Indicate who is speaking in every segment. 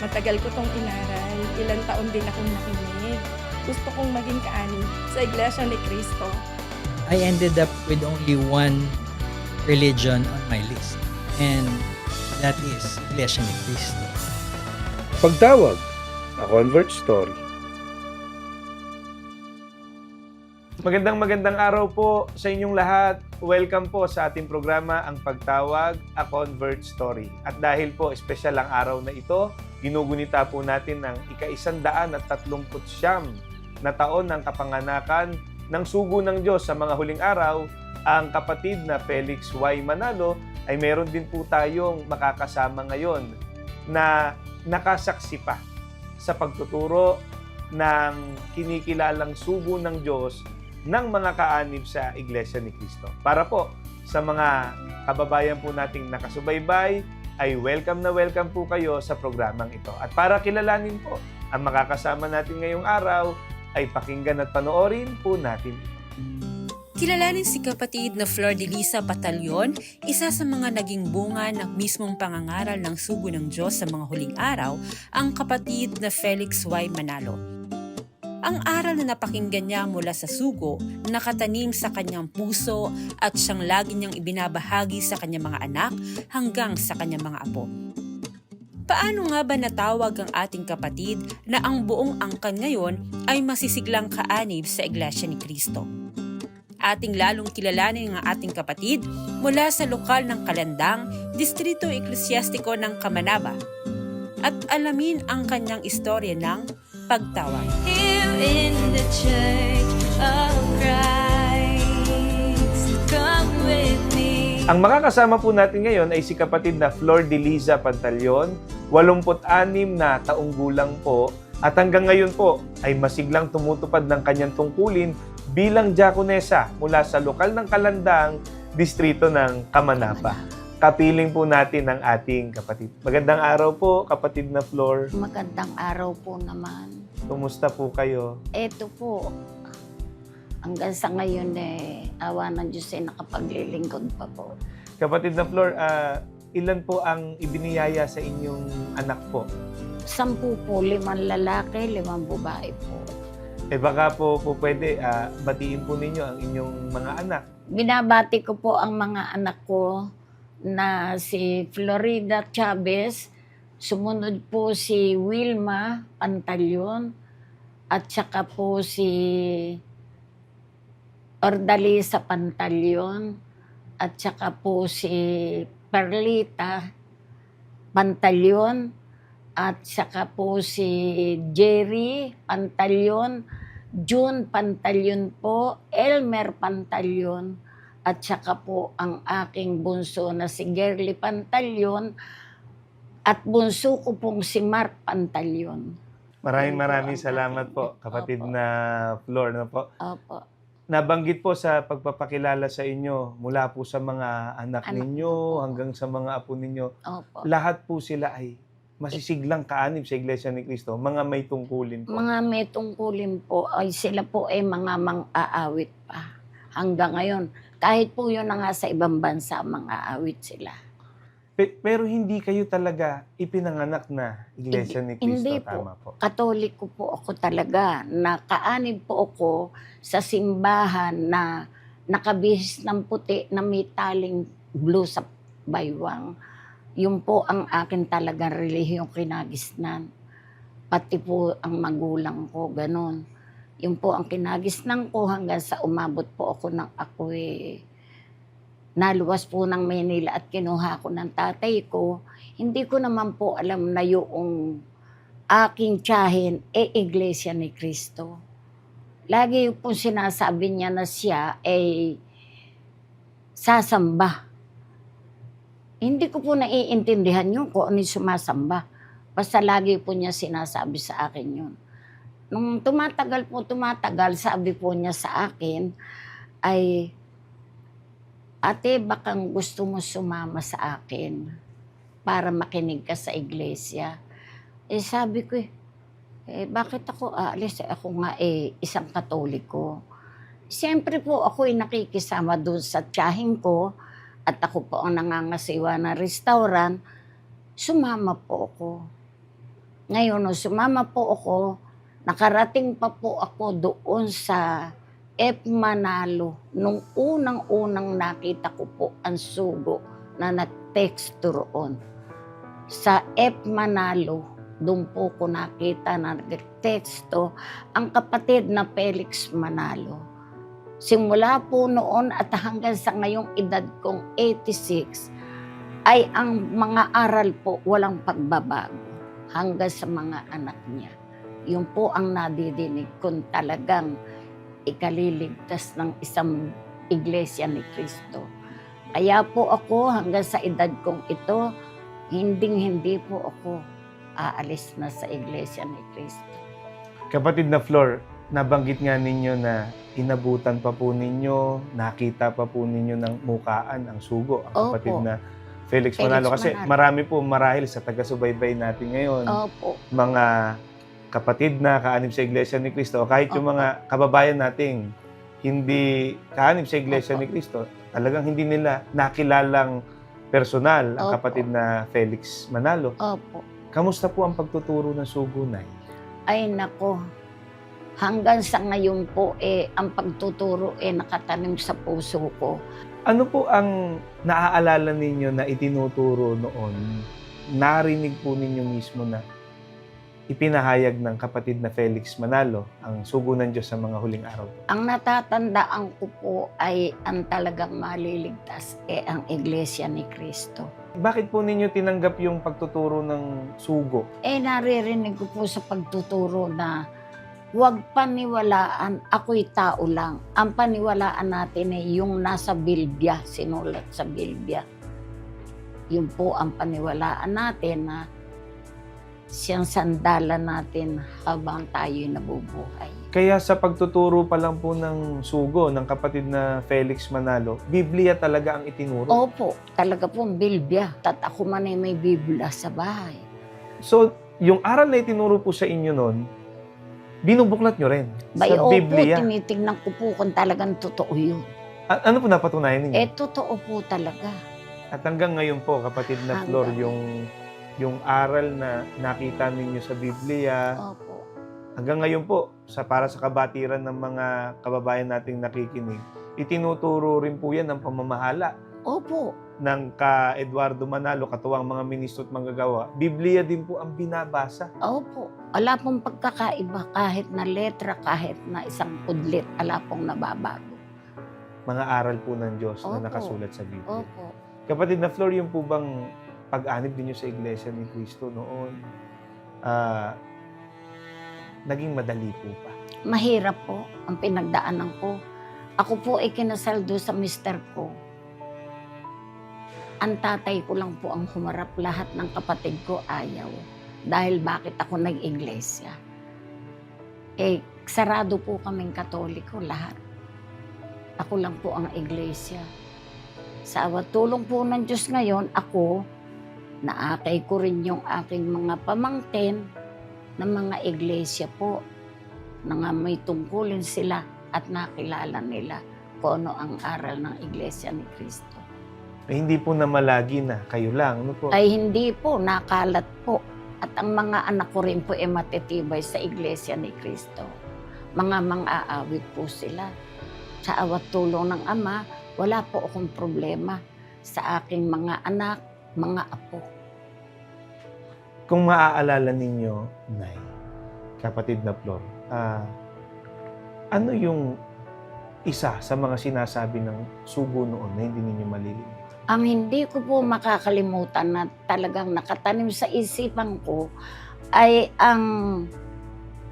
Speaker 1: Matagal ko tong inaral. Ilang taon din akong nakinig. Gusto kong maging kaani sa Iglesia ni Cristo.
Speaker 2: I ended up with only one religion on my list. And that is Iglesia ni Cristo.
Speaker 3: Pagtawag, a convert story. Magandang magandang araw po sa inyong lahat. Welcome po sa ating programa ang Pagtawag, A Convert Story. At dahil po espesyal ang araw na ito, ginugunita po natin ng ika-isandaan at tatlumput siyam na taon ng kapanganakan ng sugo ng Diyos sa mga huling araw, ang kapatid na Felix Y. Manalo ay meron din po tayong makakasama ngayon na nakasaksi pa sa pagtuturo ng kinikilalang sugo ng Diyos ng mga kaanib sa Iglesia ni Cristo. Para po sa mga kababayan po nating nakasubaybay, ay welcome na welcome po kayo sa programang ito. At para kilalanin po ang makakasama natin ngayong araw, ay pakinggan at panoorin po natin
Speaker 4: Kilalanin si kapatid na Flor de Lisa Batalyon, isa sa mga naging bunga ng mismong pangangaral ng sugo ng Diyos sa mga huling araw, ang kapatid na Felix Y. Manalo. Ang aral na napakinggan niya mula sa sugo, nakatanim sa kanyang puso at siyang lagi niyang ibinabahagi sa kanyang mga anak hanggang sa kanyang mga apo. Paano nga ba natawag ang ating kapatid na ang buong angkan ngayon ay masisiglang kaanib sa Iglesia ni Cristo? ating lalong kilalanin ang ating kapatid mula sa lokal ng Kalandang, Distrito Eklesyastiko ng Kamanaba at alamin ang kanyang istorya ng pagtawag.
Speaker 5: Here in the church of Christ, come with me.
Speaker 3: Ang makakasama po natin ngayon ay si kapatid na Flor de Liza Pantalyon, 86 na taong gulang po at hanggang ngayon po ay masiglang tumutupad ng kanyang tungkulin bilang diakonesa mula sa lokal ng Kalandang, distrito ng Kamanapa. Kapiling po natin ang ating kapatid. Magandang araw po, kapatid na Flor.
Speaker 6: Magandang araw po naman.
Speaker 3: Kumusta po kayo?
Speaker 6: Eto po, hanggang sa ngayon eh, awa ng Diyos ay nakapaglilingkod pa po.
Speaker 3: Kapatid na Flor, ah, ilan po ang ibiniyaya sa inyong anak po?
Speaker 6: Sampu po, limang lalaki, limang babae po.
Speaker 3: Eh baka po, po pwede ah, batiin po ninyo ang inyong mga anak.
Speaker 6: Binabati ko po ang mga anak ko na si Florida Chavez, sumunod po si Wilma Pantalyon, at saka po si Ordalisa Pantalyon, at saka po si Perlita Pantalyon, at saka po si Jerry Pantalyon, June Pantalyon po, Elmer Pantalyon, at saka po ang aking bunso na si Gerly Pantalyon, at bunso ko pong si Mark Pantalyon.
Speaker 3: Maraming maraming salamat po, kapatid
Speaker 6: Opo.
Speaker 3: na Flor. Na po.
Speaker 6: Opo.
Speaker 3: Nabanggit po sa pagpapakilala sa inyo mula po sa mga anak,
Speaker 6: Anak
Speaker 3: ninyo
Speaker 6: po.
Speaker 3: hanggang sa mga apo ninyo.
Speaker 6: Opo.
Speaker 3: Lahat po sila ay masisiglang kaanib sa Iglesia ni Cristo, mga may tungkulin po.
Speaker 6: Mga may tungkulin po ay sila po ay mga mang-aawit pa hanggang ngayon. Kahit po yun na nga sa ibang bansa, mang-aawit sila.
Speaker 3: Pe- pero hindi kayo talaga ipinanganak na Iglesia ni Cristo,
Speaker 6: Hindi po.
Speaker 3: tama po.
Speaker 6: Katoliko po ako talaga. Nakaanib po ako sa simbahan na nakabihis ng puti na may taling blue sa baywang. Yun po ang akin talagang relihiyong kinagisnan. Pati po ang magulang ko, ganun. Yun po ang kinagisnan ko hanggang sa umabot po ako ng ako eh, naluwas po ng Manila at kinuha ko ng tatay ko. Hindi ko naman po alam na yung aking tiyahin e Iglesia ni Cristo. Lagi po sinasabi niya na siya ay sasamba. Hindi ko po naiintindihan yun kung ano sumasamba. Basta lagi po niya sinasabi sa akin yun. Nung tumatagal po, tumatagal, sabi po niya sa akin, ay, ate, bakang gusto mo sumama sa akin para makinig ka sa iglesia. Eh sabi ko, eh, eh bakit ako aalis? Eh, ako nga eh, isang katoliko. Siyempre po ako ay nakikisama doon sa tiyahin ko at ako po ang nangangasiwa ng restaurant. Sumama po ako. Ngayon, nung sumama po ako, nakarating pa po ako doon sa F. Manalo. Nung unang-unang nakita ko po ang sugo na nag-text roon. Sa F. Manalo, doon po ko nakita na nag-texto ang kapatid na Felix Manalo. Simula po noon at hanggang sa ngayong edad kong 86, ay ang mga aral po walang pagbabago hanggang sa mga anak niya. Yun po ang nadidinig kung talagang ikaliligtas ng isang iglesia ni Kristo. Kaya po ako hanggang sa edad kong ito, hinding-hindi po ako aalis na sa iglesia ni Kristo.
Speaker 3: Kapatid na Flor, nabanggit nga ninyo na inabutan pa po ninyo, nakita pa po ninyo ng mukaan ang sugo, ang
Speaker 6: Opo.
Speaker 3: kapatid na Felix,
Speaker 6: Felix
Speaker 3: Manalo. Kasi
Speaker 6: Manalo.
Speaker 3: marami po marahil sa taga-subaybay natin ngayon,
Speaker 6: Opo.
Speaker 3: mga kapatid na kaanib sa Iglesia ni Cristo, o kahit yung mga kababayan nating hindi kaanib sa Iglesia
Speaker 6: Opo.
Speaker 3: ni Cristo, talagang hindi nila nakilalang personal ang
Speaker 6: Opo.
Speaker 3: kapatid na Felix Manalo.
Speaker 6: Opo.
Speaker 3: Kamusta po ang pagtuturo ng sugo, Nay?
Speaker 6: Ay nako, hanggang sa ngayon po eh, ang pagtuturo eh nakatanim sa puso ko.
Speaker 3: Ano po ang naaalala ninyo na itinuturo noon? Narinig po ninyo mismo na ipinahayag ng kapatid na Felix Manalo ang sugo ng Diyos sa mga huling araw.
Speaker 6: Ang natatandaan ko po ay ang talagang maliligtas eh ang Iglesia ni Kristo.
Speaker 3: Bakit po ninyo tinanggap yung pagtuturo ng sugo?
Speaker 6: Eh naririnig ko po sa pagtuturo na huwag paniwalaan, ako'y tao lang. Ang paniwalaan natin ay yung nasa Bilbya, sinulat sa Bilbya. Yun po ang paniwalaan natin na siyang sandalan natin habang tayo'y nabubuhay.
Speaker 3: Kaya sa pagtuturo pa lang po ng sugo ng kapatid na Felix Manalo, Biblia talaga ang itinuro.
Speaker 6: Opo, talaga po Bilbya. Tat ako man ay may Biblia sa bahay.
Speaker 3: So, yung aral na itinuro po sa inyo noon, binubuklat nyo rin
Speaker 6: Bay,
Speaker 3: sa
Speaker 6: opo,
Speaker 3: Biblia.
Speaker 6: tinitingnan ko po kung talagang totoo yun.
Speaker 3: A- ano po napatunayan ninyo?
Speaker 6: Eh, totoo po talaga.
Speaker 3: At hanggang ngayon po, kapatid na
Speaker 6: Hanggang
Speaker 3: Flor, yung yung aral na nakita ninyo sa Biblia,
Speaker 6: Opo.
Speaker 3: hanggang ngayon po, sa para sa kabatiran ng mga kababayan nating nakikinig, itinuturo rin po yan ng pamamahala
Speaker 6: Opo.
Speaker 3: ng ka Eduardo Manalo, katuwang mga ministro at manggagawa. Biblia din po ang binabasa.
Speaker 6: Opo. Wala pong pagkakaiba kahit na letra, kahit na isang kudlit, wala pong nababago.
Speaker 3: Mga aral po ng Diyos
Speaker 6: Opo.
Speaker 3: na nakasulat sa Biblia.
Speaker 6: Opo.
Speaker 3: Kapatid na Flor, yung po bang pag-anib ninyo sa Iglesia ni Cristo noon, ah, naging madali po pa?
Speaker 6: Mahirap po ang pinagdaanan ko. Ako po ay kinasaldo sa mister ko. Ang tatay ko lang po ang humarap lahat ng kapatid ko ayaw. Dahil bakit ako nag-iglesia? Eh, sarado po kaming katoliko lahat. Ako lang po ang iglesia. Sa tulong po ng Diyos ngayon, ako, naakay ko rin yung aking mga pamangkin ng mga iglesia po na nga may tungkulin sila at nakilala nila kung ano ang aral ng Iglesia ni Kristo.
Speaker 3: Eh, hindi po na malagi na kayo lang. Ano po?
Speaker 6: Ay hindi po, nakalat po. At ang mga anak ko rin po ay matitibay sa Iglesia ni Kristo. Mga mang-aawit po sila. Sa awat tulong ng Ama, wala po akong problema sa aking mga anak, mga apo.
Speaker 3: Kung maaalala ninyo, Nay, kapatid na Flor, ah, ano yung isa sa mga sinasabi ng sugo noon na hindi ninyo malilimutan?
Speaker 6: Ang hindi ko po makakalimutan na talagang nakatanim sa isipan ko ay ang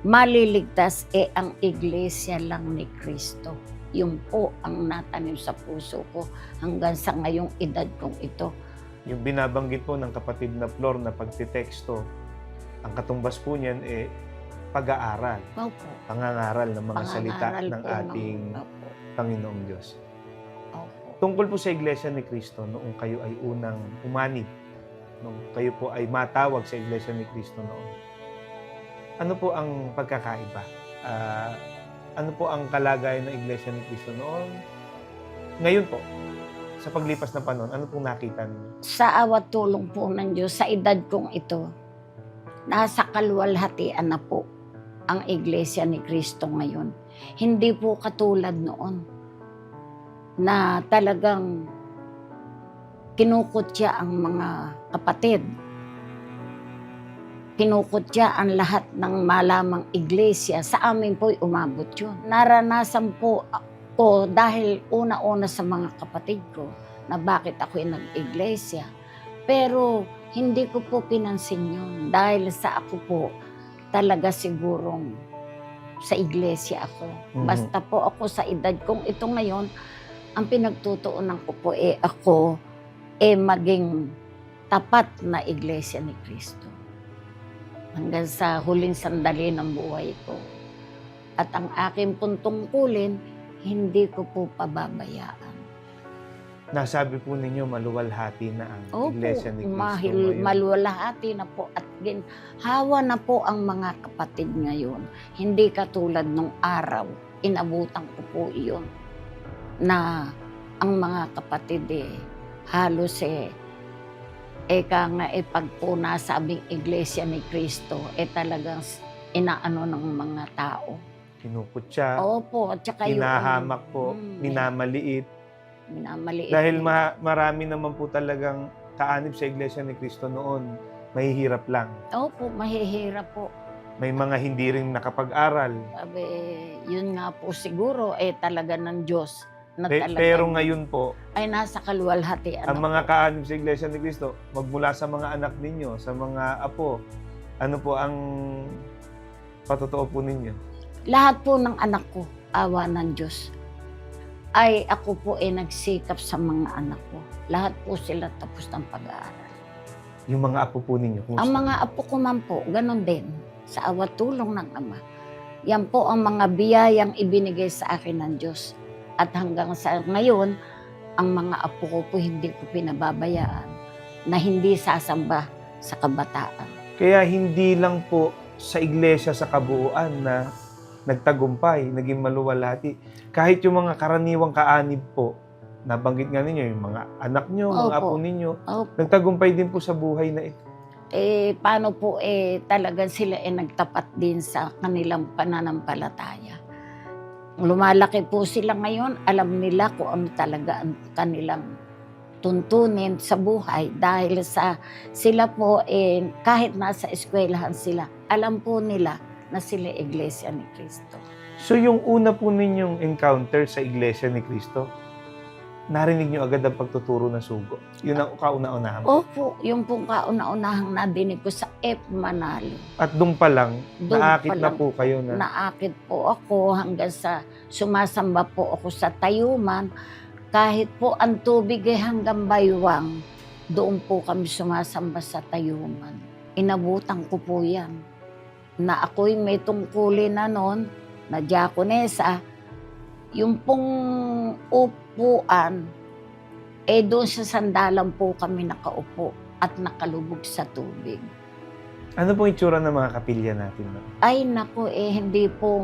Speaker 6: maliligtas e ang iglesia lang ni Kristo. Yun po ang natanim sa puso ko hanggang sa ngayong edad kong ito.
Speaker 3: Yung binabanggit po ng kapatid na Flor na pagtiteksto, ang katumbas po niyan eh pag-aaral,
Speaker 6: Opo.
Speaker 3: pangangaral ng mga salita
Speaker 6: Pangangaral
Speaker 3: ng
Speaker 6: po
Speaker 3: ating
Speaker 6: Opo.
Speaker 3: Panginoong Diyos.
Speaker 6: Opo.
Speaker 3: Tungkol po sa Iglesia ni Cristo, noong kayo ay unang umanib, noong kayo po ay matawag sa Iglesia ni Cristo noon, ano po ang pagkakaiba? Ah, ano po ang kalagayan ng Iglesia ni Cristo noon? Ngayon po, sa paglipas ng panahon, ano pong nakita ninyo?
Speaker 6: Sa awat tulong po ng Diyos, sa edad kong ito, nasa kalwalhatian na po ang Iglesia ni Kristo ngayon. Hindi po katulad noon na talagang kinukutya ang mga kapatid. Kinukutya ang lahat ng malamang iglesia. Sa amin po'y umabot yun. Naranasan po ko dahil una-una sa mga kapatid ko na bakit ako'y nag-iglesia. Pero hindi ko po pinansin yun dahil sa ako po talaga sigurong sa iglesia ako.
Speaker 3: Mhm.
Speaker 6: Basta po ako sa edad kong ito ngayon, ang pinagtutuunan ko po eh ako eh maging tapat na iglesia ni Kristo. Hanggang sa huling sandali ng buhay ko. At ang aking pong tungkulin, hindi ko po pababayaan.
Speaker 3: Nasabi po ninyo maluwalhati na ang
Speaker 6: Opo,
Speaker 3: Iglesia ni Cristo
Speaker 6: mahil,
Speaker 3: ngayon.
Speaker 6: maluwalhati na po at gin, hawa na po ang mga kapatid ngayon. Hindi katulad nung araw, inabutan ko po iyon na ang mga kapatid eh, halos eh, eka nga eh, pag po nasabing iglesia ni Kristo, eh talagang inaano ng mga tao.
Speaker 3: Kinukutya,
Speaker 6: Opo, at saka yung
Speaker 3: hinahamak po,
Speaker 6: Mm,
Speaker 3: minamaliit.
Speaker 6: minamaliit.
Speaker 3: Dahil ma- marami naman po talagang kaanib sa Iglesia ni Cristo noon, mahihirap lang.
Speaker 6: Opo, mahihirap po.
Speaker 3: May mga hindi rin nakapag-aral.
Speaker 6: Sabi, yun nga po siguro, eh talaga ng Diyos na
Speaker 3: Pe-
Speaker 6: talaga
Speaker 3: pero ngayon po,
Speaker 6: ay nasa kaluwalhatian.
Speaker 3: ang
Speaker 6: na
Speaker 3: mga
Speaker 6: po.
Speaker 3: kaanib sa Iglesia ni Cristo, magmula sa mga anak ninyo, sa mga apo, ano po ang patotoo po ninyo?
Speaker 6: Lahat po ng anak ko, awa ng Diyos, ay ako po ay nagsikap sa mga anak ko. Lahat po sila tapos ng pag-aaral.
Speaker 3: Yung mga apo po ninyo, kumusta?
Speaker 6: Ang mga apo ko man po, ganun din, sa awa tulong ng Ama. Yan po ang mga biyayang ibinigay sa akin ng Diyos. At hanggang sa ngayon, ang mga apo ko po hindi ko pinababayaan na hindi sasamba sa kabataan.
Speaker 3: Kaya hindi lang po sa iglesia sa kabuuan na nagtagumpay, naging maluwalhati. Kahit yung mga karaniwang kaanib po, nabanggit nga ninyo, yung mga anak nyo, mga
Speaker 6: Opo.
Speaker 3: apo ninyo,
Speaker 6: Opo.
Speaker 3: nagtagumpay din po sa buhay na ito.
Speaker 6: eh, paano po eh, talagang sila eh nagtapat din sa kanilang pananampalataya. Lumalaki po sila ngayon, alam nila kung ano talaga ang kanilang tuntunin sa buhay dahil sa sila po eh, kahit nasa eskwelahan sila, alam po nila na sila iglesia ni Kristo.
Speaker 3: So yung una po ninyong encounter sa iglesia ni Cristo, narinig nyo agad ang pagtuturo ng sugo. Yun ang kauna-unahan.
Speaker 6: Opo, yung pong kauna-unahang nadinig ko sa F. Manalo.
Speaker 3: At doon pa lang,
Speaker 6: Doon
Speaker 3: naakit
Speaker 6: pa
Speaker 3: na
Speaker 6: lang
Speaker 3: po kayo na,
Speaker 6: naakit po ako hanggang sa sumasamba po ako sa tayuman. Kahit po ang tubig ay hanggang baywang, doon po kami sumasamba sa tayuman. Inabutan ko po yan. Na ako'y may tungkulin na noon, na diakonesa, yung pong upuan, eh doon sa sandalan po kami nakaupo at nakalubog sa tubig.
Speaker 3: ano po itsura ng mga kapilya natin?
Speaker 6: Ay nako eh, hindi po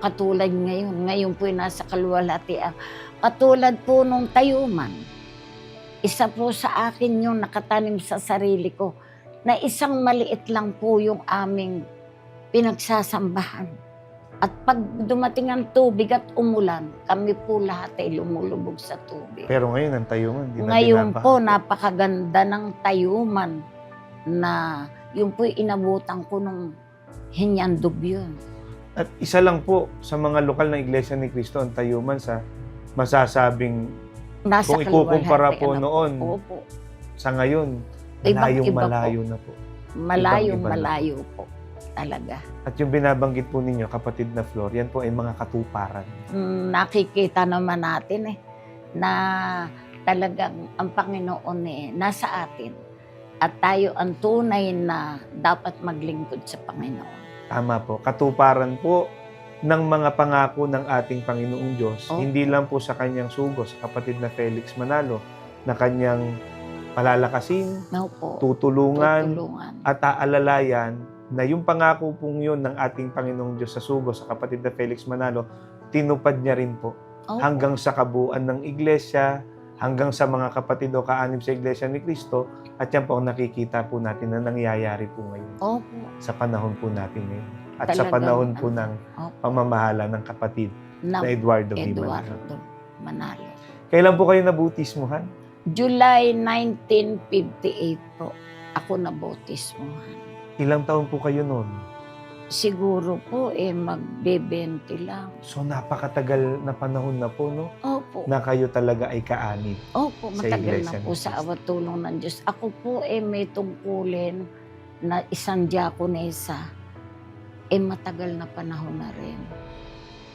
Speaker 6: katulad ngayon. Ngayon po nasa kaluwalhatian. Katulad po nung tayuman. Isa po sa akin yung nakatanim sa sarili ko na isang maliit lang po yung aming pinagsasambahan. At pag dumating ang tubig at umulan, kami po lahat ay lumulubog sa tubig.
Speaker 3: Pero ngayon, ang tayuman, hindi na
Speaker 6: Ngayon po, napakaganda ng tayuman na yung po'y inabutan ko nung hinyandog yun.
Speaker 3: At isa lang po sa mga lokal na iglesia ni Cristo ang tayuman sa masasabing
Speaker 6: Nasa
Speaker 3: kung ikukumpara po
Speaker 6: na
Speaker 3: noon
Speaker 6: Opo.
Speaker 3: sa ngayon,
Speaker 6: Ibang
Speaker 3: malayong
Speaker 6: iba po.
Speaker 3: malayo na po.
Speaker 6: Malayong
Speaker 3: Ibang-iba na.
Speaker 6: malayo po. Talaga.
Speaker 3: At yung binabanggit po ninyo, kapatid na Flor, yan po ay mga katuparan.
Speaker 6: Mm, nakikita naman natin eh na talagang ang Panginoon eh nasa atin at tayo ang tunay na dapat maglingkod sa Panginoon.
Speaker 3: Tama po. Katuparan po ng mga pangako ng ating Panginoong Diyos,
Speaker 6: Opo.
Speaker 3: hindi lang po sa kanyang sugo, sa kapatid na Felix Manalo, na kanyang palalakasin,
Speaker 6: No po.
Speaker 3: tutulungan,
Speaker 6: Tutulungan.
Speaker 3: at aalalayan na yung pangako pong yun ng ating Panginoong Diyos sa sugo, sa kapatid na Felix Manalo, tinupad niya rin po
Speaker 6: Opo.
Speaker 3: hanggang sa kabuuan ng iglesia, hanggang sa mga kapatid o kaanib sa iglesia ni Kristo, At yan po ang nakikita po natin na nangyayari po ngayon
Speaker 6: Opo.
Speaker 3: sa panahon po natin ngayon. At sa
Speaker 6: Talagang,
Speaker 3: panahon po
Speaker 6: ano,
Speaker 3: ng
Speaker 6: Opo.
Speaker 3: pamamahala ng kapatid
Speaker 6: Na
Speaker 3: na Eduardo V. Manalo.
Speaker 6: Eduardo Manalo.
Speaker 3: Kailan po kayo nabutismuhan?
Speaker 6: July 1958 po, ako nabotismuhan.
Speaker 3: Ilang taon po kayo noon?
Speaker 6: Siguro po, eh, magbe-20 lang.
Speaker 3: So napakatagal na panahon na po, no?
Speaker 6: Opo.
Speaker 3: Na kayo talaga ay kaanib.
Speaker 6: Opo,
Speaker 3: Sa
Speaker 6: matagal
Speaker 3: Iglesia
Speaker 6: na po
Speaker 3: ni
Speaker 6: sa
Speaker 3: Cristo.
Speaker 6: awat tulong ng Diyos. Ako po eh may tungkulin na isang diakonesa. Eh matagal na panahon na rin.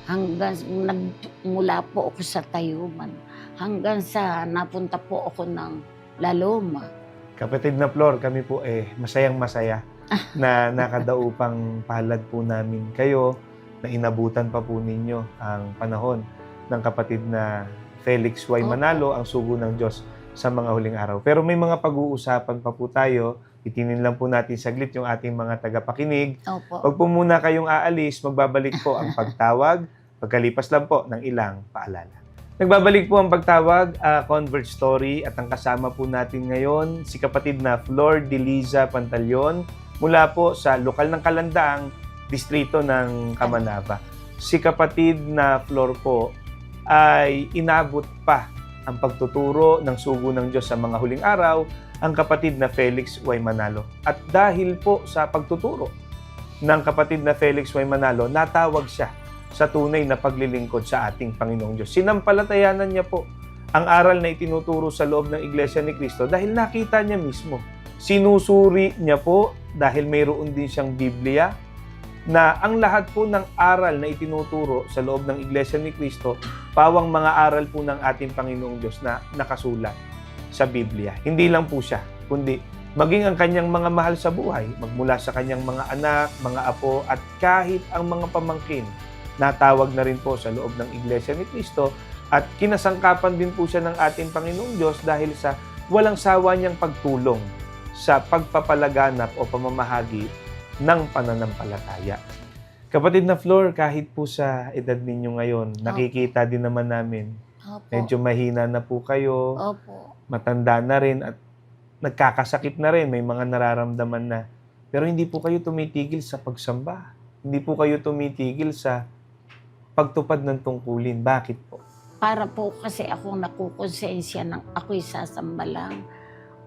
Speaker 6: Hanggang nagmula po ako sa Tayuman. Hanggang sa napunta po ako ng Laloma.
Speaker 3: Kapatid na Flor, kami po eh masayang masaya na nakadaupang palad po namin kayo na inabutan pa po ninyo ang panahon ng kapatid na Felix Y. Manalo, ang sugo ng Diyos sa mga huling araw. Pero may mga pag-uusapan pa po tayo. Itinin lang po natin saglit yung ating mga tagapakinig.
Speaker 6: Opo.
Speaker 3: Huwag po muna kayong aalis, magbabalik po ang pagtawag, pagkalipas lang po ng ilang paalala. Nagbabalik po ang pagtawag, ah, Convert Story, at ang kasama po natin ngayon, si kapatid na Flor de Liza Pantaleon, mula po sa lokal ng Kalandaang, distrito ng Kamanaba. Si kapatid na Flor po ay inabot pa ang pagtuturo ng sugo ng Diyos sa mga huling araw, ang kapatid na Felix Y. Manalo. At dahil po sa pagtuturo ng kapatid na Felix Y. Manalo, natawag siya sa tunay na paglilingkod sa ating Panginoong Diyos. Sinampalatayanan niya po ang aral na itinuturo sa loob ng Iglesia ni Cristo dahil nakita niya mismo. Sinusuri niya po dahil mayroon din siyang Biblia na ang lahat po ng aral na itinuturo sa loob ng Iglesia ni Cristo, pawang mga aral po ng ating Panginoong Diyos na nakasulat sa Biblia. Hindi lang po siya, kundi maging ang kanyang mga mahal sa buhay, magmula sa kanyang mga anak, mga apo, at kahit ang mga pamangkin, natawag na rin po sa loob ng Iglesia ni Cristo at kinasangkapan din po siya ng ating Panginoong Diyos dahil sa walang sawa niyang pagtulong sa pagpapalaganap o pamamahagi ng pananampalataya. Kapatid na Flor, kahit po sa edad ninyo ngayon, nakikita din naman namin,
Speaker 6: Opo.
Speaker 3: medyo mahina na po kayo,
Speaker 6: Opo.
Speaker 3: matanda na rin at nagkakasakit na rin, may mga nararamdaman na. Pero hindi po kayo tumitigil sa pagsamba. Hindi po kayo tumitigil sa pagtupad ng tungkulin. Bakit po?
Speaker 6: Para po kasi ako nakukonsensya ng ako'y sasamba lang.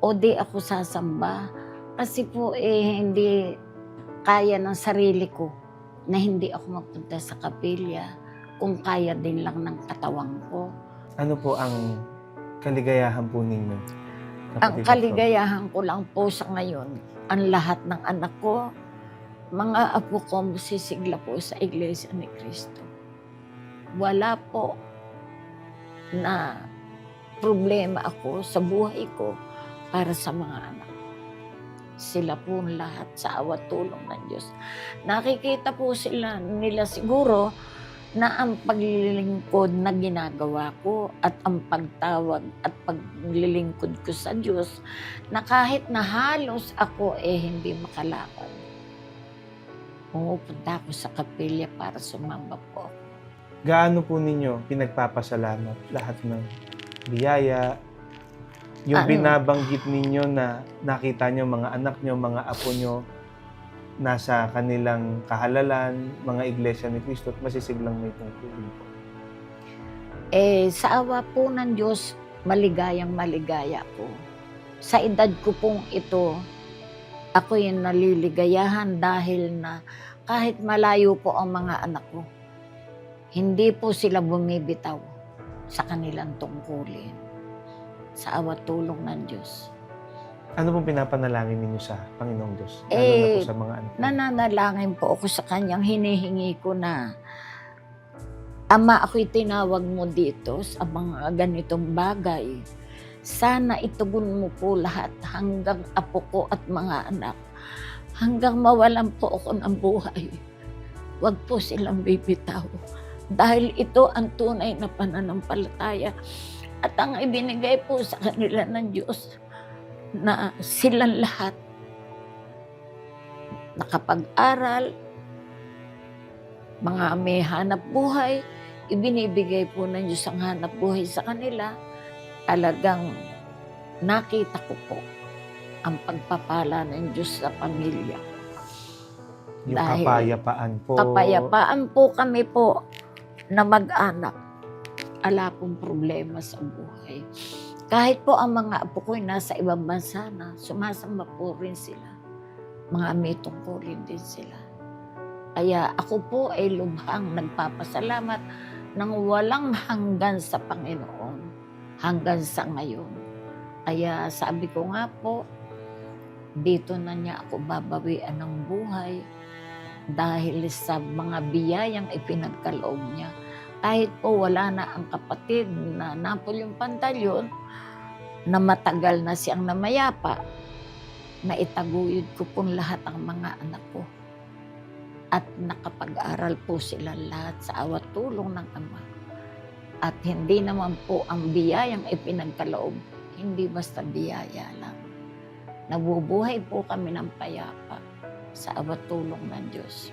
Speaker 6: O di ako sasamba. Kasi po eh hindi kaya ng sarili ko na hindi ako magpunta sa kapilya kung kaya din lang ng katawan ko.
Speaker 3: Ano po ang kaligayahan po ninyo?
Speaker 6: Ang kaligayahan ko lang po sa ngayon, ang lahat ng anak ko, mga apo ko sisigla po sa Iglesia ni Cristo. Wala po na problema ako sa buhay ko para sa mga anak. Sila po lahat sa awat tulong ng Diyos. Nakikita po sila nila siguro na ang paglilingkod na ginagawa ko at ang pagtawag at paglilingkod ko sa Diyos na kahit na halos ako eh hindi makalakad. Pumupunta ako sa kapilya para sumamba po.
Speaker 3: Gaano po ninyo pinagpapasalamat lahat ng biyaya, yung
Speaker 6: Ano?
Speaker 3: binabanggit ninyo na nakita nyo mga anak nyo, mga apo nyo, nasa kanilang kahalalan, mga iglesia ni Cristo at masisiglang may tungkulin po.
Speaker 6: Eh, sa awa po ng Diyos, maligayang maligaya ko. Sa edad ko pong ito, ako yung naliligayahan dahil na kahit malayo po ang mga anak ko, hindi po sila bumibitaw sa kanilang tungkulin. Sa awa tulong ng Diyos.
Speaker 3: Ano pong pinapanalangin ninyo sa Panginoong Diyos? Lalo na
Speaker 6: Eh,
Speaker 3: po sa mga anak?
Speaker 6: Nananalangin po ako sa kanyang hinihingi ko na Ama, ako'y tinawag mo dito sa mga ganitong bagay. Sana itugon mo po lahat hanggang apo ko at mga anak. Hanggang mawalan po ako ng buhay. Huwag po silang bibitaw. Dahil ito ang tunay na pananampalataya. At ang ibinigay po sa kanila ng Diyos na silang lahat nakapag-aral, mga may hanap buhay, ibinibigay po ng Diyos ang hanap buhay sa kanila. Talagang nakita ko po ang pagpapala ng Diyos sa pamilya.
Speaker 3: Yung
Speaker 6: Dahil-
Speaker 3: kapayapaan po.
Speaker 6: Kapayapaan po kami po na mag-anak. Ala pong problema sa buhay. Kahit po ang mga apo ko nasa ibang bansa na, sumasama po rin sila. Mga amitong ko rin din sila. Kaya ako po ay lubhang nagpapasalamat ng walang hanggan sa Panginoon hanggang sa ngayon. Kaya sabi ko nga po, dito na niya ako babawian ng buhay dahil sa mga biyayang ipinagkaloob niya. Kahit po wala na ang kapatid na Napoleon Pantalyon na matagal na siyang namayapa, na itaguyod ko po lahat ang mga anak ko. At nakapag-aral po sila lahat sa awat tulong ng Ama. At hindi naman po ang biyayang ipinagkaloob, hindi basta biyaya lang. Nabubuhay po kami ng payapa sa awat tulong ng Diyos.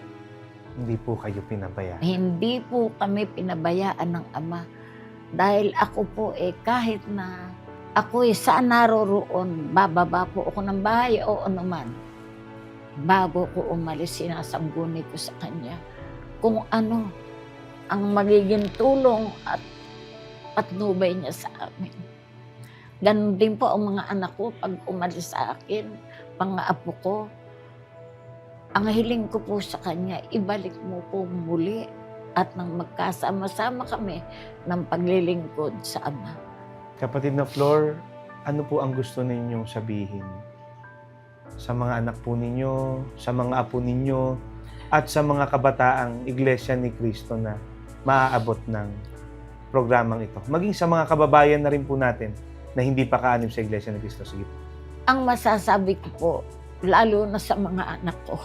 Speaker 3: Hindi po kayo pinabayaan.
Speaker 6: Hindi po kami pinabayaan ng Ama. Dahil ako po eh kahit na ako eh saan naroroon, bababa po ako ng bahay o ano man. Bago ko umalis, sinasangguni ko sa Kanya kung ano ang magiging tulong at patnubay niya sa amin. Ganon din po ang mga anak ko pag umalis sa akin, mga apo ko, ang hiling ko po sa kanya, ibalik mo po muli at nang magkasama-sama kami ng paglilingkod sa Ama.
Speaker 3: Kapatid na Flor, ano po ang gusto ninyong sabihin sa mga anak po ninyo, sa mga apo ninyo, at sa mga kabataang Iglesia ni Cristo na maaabot ng programang ito? Maging sa mga kababayan na rin po natin na hindi pa kaanib sa Iglesia ni Cristo. Sige po.
Speaker 6: Ang masasabi ko po, lalo na sa mga anak ko,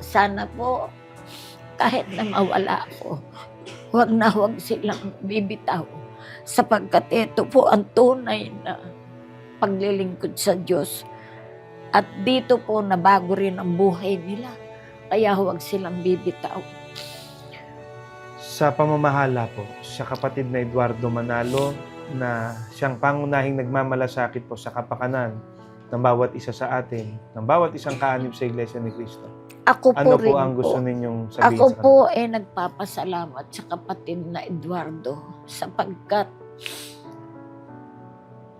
Speaker 6: sana po kahit na mawala ako, huwag na huwag silang bibitaw sapagkat ito po ang tunay na paglilingkod sa Diyos. At dito po nabago rin ang buhay nila. Kaya huwag silang bibitaw.
Speaker 3: Sa pamamahala po, sa kapatid na Eduardo Manalo na siyang pangunahing nagmamalasakit po sa kapakanan ng bawat isa sa atin, ng bawat isang kaanib sa Iglesia ni Cristo.
Speaker 6: Ako po
Speaker 3: Ano
Speaker 6: rin
Speaker 3: po ang gusto
Speaker 6: po.
Speaker 3: ninyong sabihin
Speaker 6: Ako
Speaker 3: sa
Speaker 6: po ay nagpapasalamat sa kapatid na Eduardo sapagkat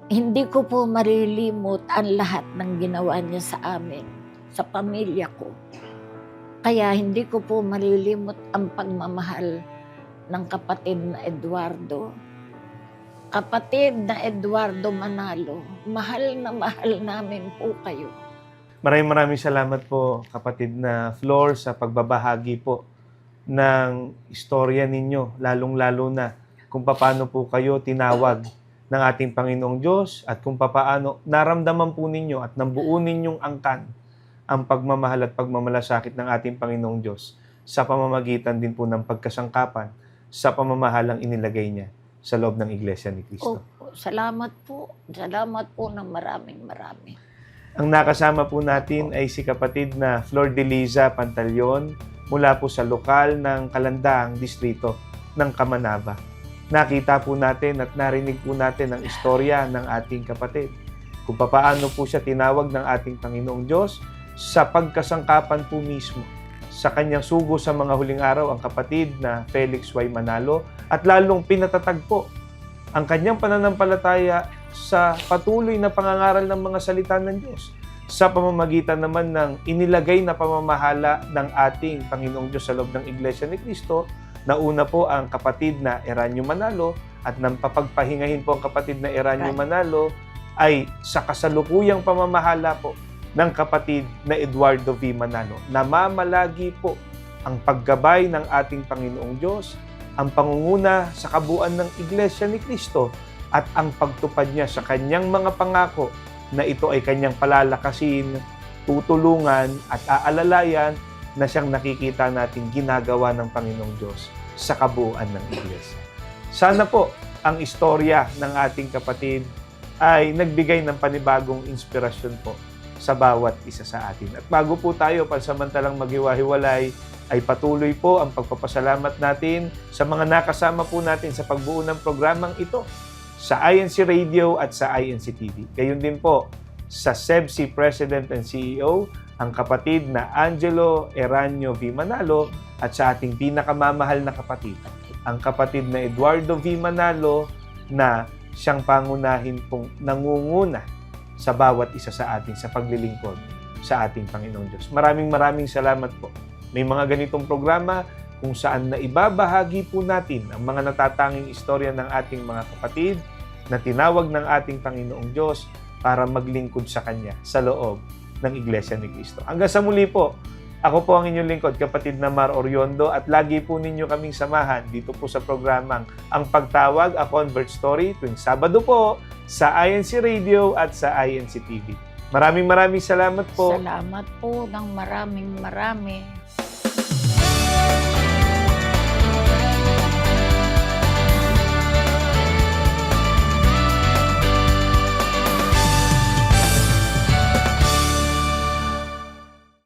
Speaker 6: hindi ko po marilimot ang lahat ng ginawa niya sa amin, sa pamilya ko. Kaya hindi ko po marilimot ang pagmamahal ng kapatid na Eduardo. Kapatid na Eduardo Manalo, mahal na mahal namin po kayo.
Speaker 3: Maraming maraming salamat po kapatid na Flor sa pagbabahagi po ng istorya ninyo, lalong-lalo na kung paano po kayo tinawag ng ating Panginoong Diyos at kung paano naramdaman po ninyo at nabuo ninyong angkan ang pagmamahal at pagmamalasakit ng ating Panginoong Diyos sa pamamagitan din po ng pagkasangkapan sa pamamahalang inilagay niya sa loob ng Iglesia ni Cristo.
Speaker 6: Opo, salamat po. Salamat po ng maraming marami.
Speaker 3: Ang nakasama po natin ay si kapatid na Flor de Liza Pantalyon mula po sa lokal ng Kalandaang Distrito ng Kamanaba. Nakita po natin at narinig po natin ang istorya ng ating kapatid. Kung papaano po siya tinawag ng ating Panginoong Diyos sa pagkasangkapan po mismo. Sa kanyang sugo sa mga huling araw ang kapatid na Felix Y. Manalo at lalong pinatatag po ang kanyang pananampalataya sa patuloy na pangangaral ng mga salita ng Diyos sa pamamagitan naman ng inilagay na pamamahala ng ating Panginoong Diyos sa loob ng Iglesia ni Cristo na una po ang kapatid na Eranio Manalo at nang papagpahingahin po ang kapatid na
Speaker 6: Right.
Speaker 3: Manalo ay sa kasalukuyang pamamahala po ng kapatid na Eduardo V. Manalo. Namamalagi po ang paggabay ng ating Panginoong Diyos, ang pangunguna sa kabuuan ng Iglesia ni Cristo at ang pagtupad niya sa kanyang mga pangako na ito ay kanyang palalakasin, tutulungan at aalalayan na siyang nakikita natin ginagawa ng Panginoong Diyos sa kabuuan ng Iglesia. Sana po ang istorya ng ating kapatid ay nagbigay ng panibagong inspirasyon po sa bawat isa sa atin. At bago po tayo pansamantalang maghiwa-hiwalay, ay patuloy po ang pagpapasalamat natin sa mga nakasama po natin sa pagbuo ng programang ito sa INC Radio at sa INC TV. Gayon din po sa SEBSI President and CEO, ang kapatid na Angelo Eranio V. Manalo at sa ating pinakamamahal na kapatid, ang kapatid na Eduardo V. Manalo na siyang pangunahin pong nangunguna sa bawat isa sa atin sa paglilingkod sa ating Panginoong Diyos. Maraming maraming salamat po. May mga ganitong programa kung saan na ibabahagi po natin ang mga natatanging istorya ng ating mga kapatid na tinawag ng ating Panginoong Diyos para maglingkod sa Kanya sa loob ng Iglesia ni Cristo. Hanggang sa muli po, ako po ang inyong lingkod, kapatid na Mar Oriondo, at lagi po ninyo kaming samahan dito po sa programang Ang Pagtawag, A Convert Story, tuwing Sabado po sa INC Radio at sa INC TV. Maraming maraming salamat po.
Speaker 6: Salamat po ng maraming marami.